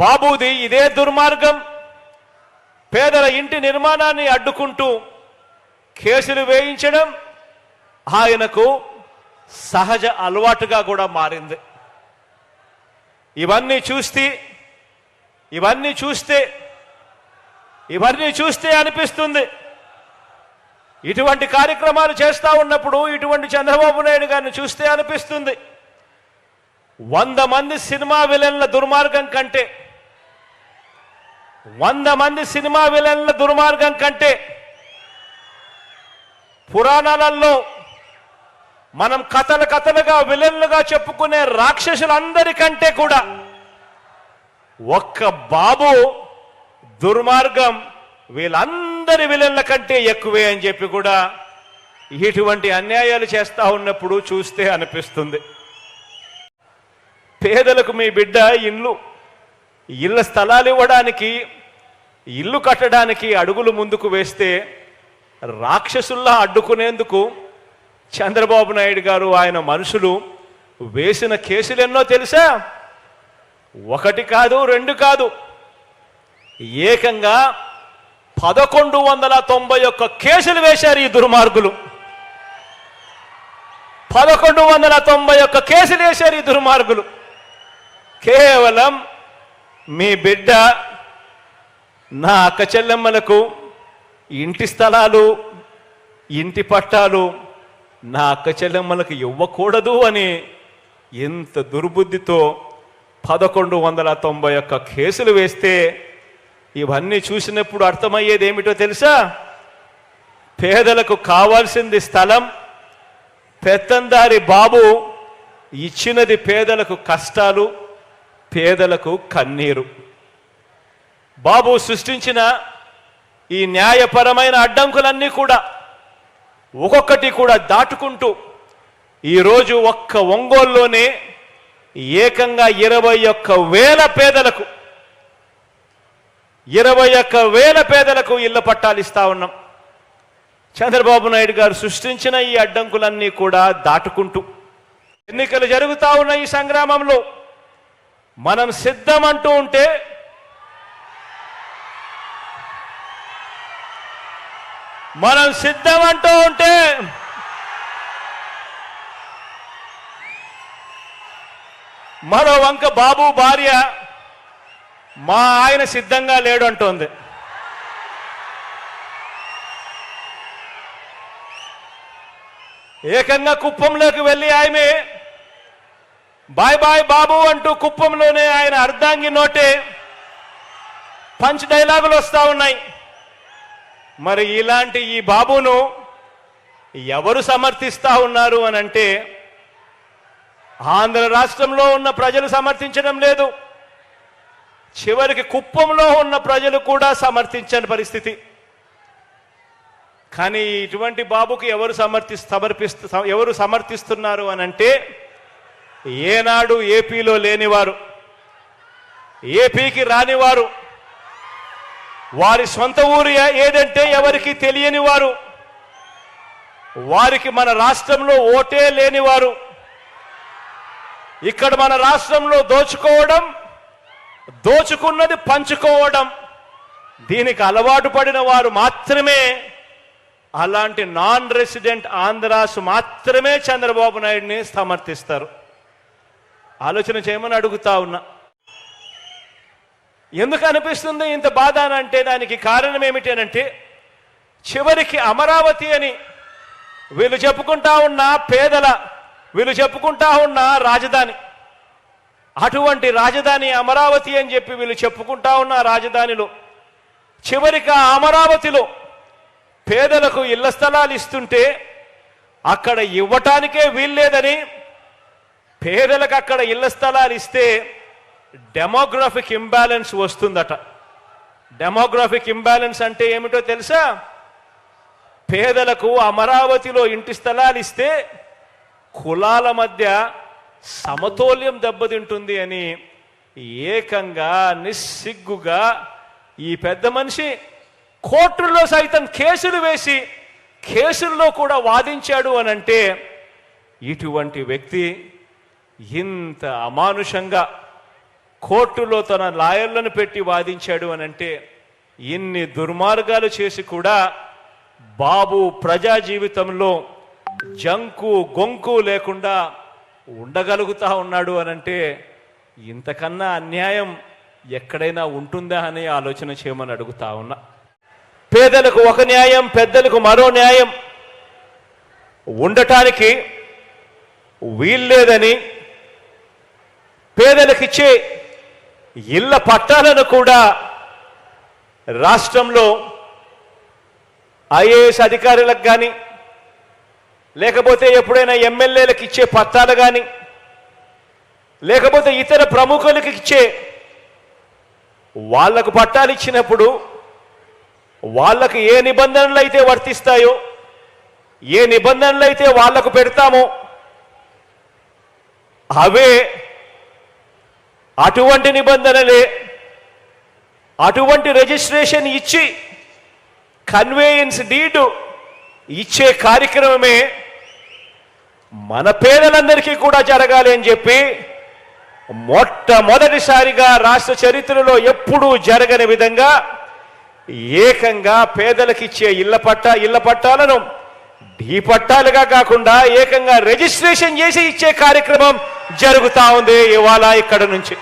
బాబుది ఇదే దుర్మార్గం. పేదల ఇంటి నిర్మాణాన్ని అడ్డుకుంటూ కేసులు వేయించడం ఆయనకు సహజ అలవాటుగా కూడా మారింది. ఇవన్నీ చూస్తే ఇవన్నీ చూస్తే ఇవన్నీ చూస్తే అనిపిస్తుంది. ఇటువంటి కార్యక్రమాలు చేస్తూ ఉన్నప్పుడు ఇటువంటి చంద్రబాబు నాయుడు గారిని చూస్తే అనిపిస్తుంది. వంద మంది సినిమా విలన్ల దుర్మార్గం కంటే వంద మంది సినిమా విలన్ల దుర్మార్గం కంటే పురాణాలలో మనం కథలు కథలుగా విలన్లుగా చెప్పుకునే రాక్షసులందరికంటే కూడా ఒక్క బాబు దుర్మార్గం వీళ్ళందరి విలన్ల కంటే ఎక్కువే అని చెప్పి కూడా ఇటువంటి అన్యాయాలు చేస్తూ ఉన్నప్పుడు చూస్తే అనిపిస్తుంది. పేదలకు మీ బిడ్డ ఇల్లు ఇళ్ళ స్థలాలు ఇవ్వడానికి ఇల్లు కట్టడానికి అడుగులు ముందుకు వేస్తే రాక్షసుల్లా అడ్డుకునేందుకు చంద్రబాబు నాయుడు గారు ఆయన మనుషులు వేసిన కేసులు ఎన్నో తెలుసా? ఒకటి కాదు రెండు కాదు. ఏకంగా పదకొండు వందల తొంభై ఒక్క కేసులు వేశారు ఈ దుర్మార్గులు. పదకొండు వందల తొంభై ఒక్క కేసులు వేశారు ఈ దుర్మార్గులు. కేవలం మీ బిడ్డ నా అక్క చెల్లెమ్మలకు ఇంటి స్థలాలు ఇంటి పట్టాలు నా అక్క చెల్లెమ్మలకు ఇవ్వకూడదు అని ఎంత దుర్బుద్ధితో పదకొండు వందల తొంభై ఒక్క కేసులు వేస్తే ఇవన్నీ చూసినప్పుడు అర్థమయ్యేది ఏమిటో తెలుసా? పేదలకు కావాల్సింది స్థలం పెత్తందారి బాబు ఇచ్చినది పేదలకు కష్టాలు పేదలకు కన్నీరు. బాబు సృష్టించిన ఈ న్యాయపరమైన అడ్డంకులన్నీ కూడా ఒక్కొక్కటి కూడా దాటుకుంటూ ఈరోజు ఒక్క ఒంగోలులోనే ఏకంగా ఇరవై ఒక్క వేల పేదలకు ఇరవై ఒక్క వేల పేదలకు ఇళ్ళ పట్టాలు ఇస్తా ఉన్నాం. చంద్రబాబు నాయుడు గారు సృష్టించిన ఈ అడ్డంకులన్నీ కూడా దాటుకుంటూ ఎన్నికలు జరుగుతా ఉన్న ఈ సంగ్రామంలో మనం సిద్ధమంటూ ఉంటే మనం సిద్ధమంటూ ఉంటే మరో వంక బాబు భార్య మా ఆయన సిద్ధంగా లేడు అంటోంది. ఏకంగా కుప్పంలోకి వెళ్ళి ఆమె బాయ్ బాయ్ బాబు అంటూ కుప్పంలోనే ఆయన అర్ధాంగి నోటే పంచ్ డైలాగులు వస్తూ ఉన్నాయి. మరి ఇలాంటి ఈ బాబును ఎవరు సమర్థిస్తా ఉన్నారు అని అంటే ఆంధ్ర రాష్ట్రంలో ఉన్న ప్రజలు సమర్థించడం లేదు. చివరికి కుప్పంలో ఉన్న ప్రజలు కూడా సమర్థించని పరిస్థితి. కానీ ఇటువంటి బాబుకి ఎవరు సమర్థి సమర్పిస్తు ఎవరు సమర్థిస్తున్నారు అని అంటే ఏనాడు ఏపీలో లేనివారు ఏపీకి రానివారు వారి సొంత ఊరు ఏదంటే ఎవరికి తెలియని వారు వారికి మన రాష్ట్రంలో ఓటే లేనివారు ఇక్కడ మన రాష్ట్రంలో దోచుకోవడం దోచుకున్నది పంచుకోవడం దీనికి అలవాటు పడిన వారు మాత్రమే అలాంటి నాన్ రెసిడెంట్ ఆంధ్రాస్ మాత్రమే చంద్రబాబు నాయుడిని సమర్థిస్తారు. ఆలోచన చేయమని అడుగుతా ఉన్నా. ఎందుకు అనిపిస్తుంది ఇంత బాధ అని అంటే దానికి కారణం ఏమిటి అని అంటే చివరికి అమరావతి అని వీళ్ళు చెప్పుకుంటా ఉన్న పేదల వీళ్ళు చెప్పుకుంటా ఉన్న రాజధాని అటువంటి రాజధాని అమరావతి అని చెప్పి వీళ్ళు చెప్పుకుంటా ఉన్న రాజధానిలో చివరికి ఆ అమరావతిలో పేదలకు ఇళ్ళ స్థలాలు ఇస్తుంటే అక్కడ ఇవ్వటానికే వీల్లేదని పేదలకు అక్కడ ఇళ్ళ స్థలాలు ఇస్తే డెమోగ్రఫిక్ ఇంబ్యాలెన్స్ వస్తుందట. డెమోగ్రఫిక్ ఇంబ్యాలెన్స్ అంటే ఏమిటో తెలుసా? పేదలకు అమరావతిలో ఇంటి స్థలాలు ఇస్తే కులాల మధ్య సమతౌల్యం దెబ్బతింటుంది అని ఏకంగా నిస్సిగ్గుగా ఈ పెద్ద మనిషి కోర్టుల్లో సైతం కేసులు వేసి కేసుల్లో కూడా వాదించాడు అని అంటే ఇటువంటి వ్యక్తి ఇంత అమానుషంగా కోర్టులో తన లాయర్లను పెట్టి వాదించాడు అని అంటే ఇన్ని దుర్మార్గాలు చేసి కూడా బాబు ప్రజా జీవితంలో జంకు గొంకు లేకుండా ఉండగలుగుతా ఉన్నాడు అనంటే ఇంతకన్నా అన్యాయం ఎక్కడైనా ఉంటుందా అని ఆలోచన చేయమని అడుగుతా ఉన్నా. పేదలకు ఒక న్యాయం పెద్దలకు మరో న్యాయం ఉండటానికి వీల్లేదని పేదలకిచ్చే ఇళ్ళ పట్టాలను కూడా రాష్ట్రంలో ఐఏఎస్ అధికారులకు కానీ లేకపోతే ఎప్పుడైనా ఎమ్మెల్యేలకు ఇచ్చే పట్టాలు కానీ లేకపోతే ఇతర ప్రముఖులకు ఇచ్చే వాళ్ళకు పట్టాలు ఇచ్చినప్పుడు వాళ్ళకు ఏ నిబంధనలు అయితే వర్తిస్తాయో ఏ నిబంధనలు అయితే వాళ్ళకు పెడతామో అవే అటువంటి నిబంధనలే అటువంటి రిజిస్ట్రేషన్ ఇచ్చి కన్వేయన్స్ డీడు ఇచ్చే కార్యక్రమమే మన పేదలందరికీ కూడా జరగాలి అని చెప్పి మొట్టమొదటిసారిగా రాష్ట్ర చరిత్రలో ఎప్పుడూ జరగని విధంగా ఏకంగా పేదలకిచ్చే ఇళ్ళ పట్టా ఇళ్ళ పట్టాలను ఢీ పట్టాలుగా కాకుండా ఏకంగా రిజిస్ట్రేషన్ చేసి ఇచ్చే కార్యక్రమం జరుగుతూ ఉంది ఇవాళ ఇక్కడ నుంచి.